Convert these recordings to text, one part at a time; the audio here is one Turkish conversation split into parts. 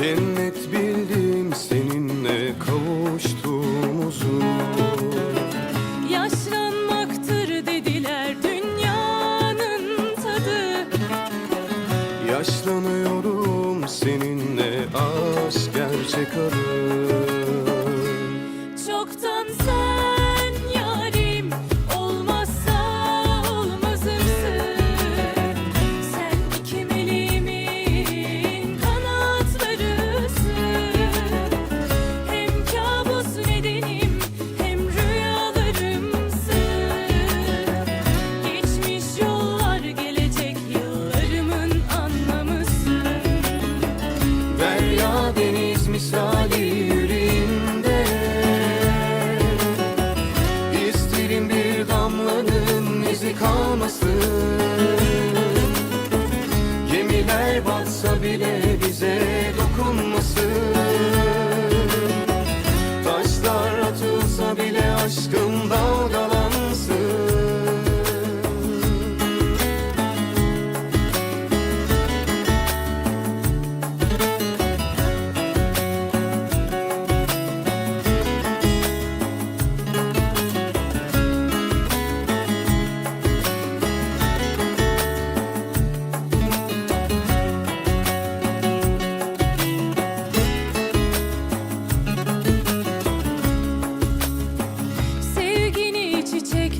Cennet bildim seninle kavuştuğumuzu. Yaşlanmaktır dediler dünyanın tadı. Yaşlanıyorum seninle aşk gerçek arı kalmasın Gemiler batsa bile bize dokunmasın. Taşlar atılsa bile aşkım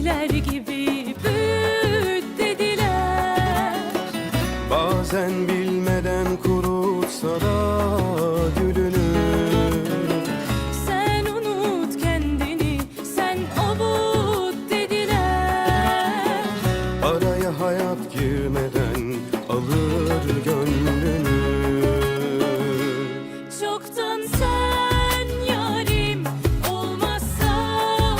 çiçekler gibi büyüt dediler. Bazen bilmeden kurutsa da gülünü Sen unut kendini sen avut dediler. Araya hayat girmeden alır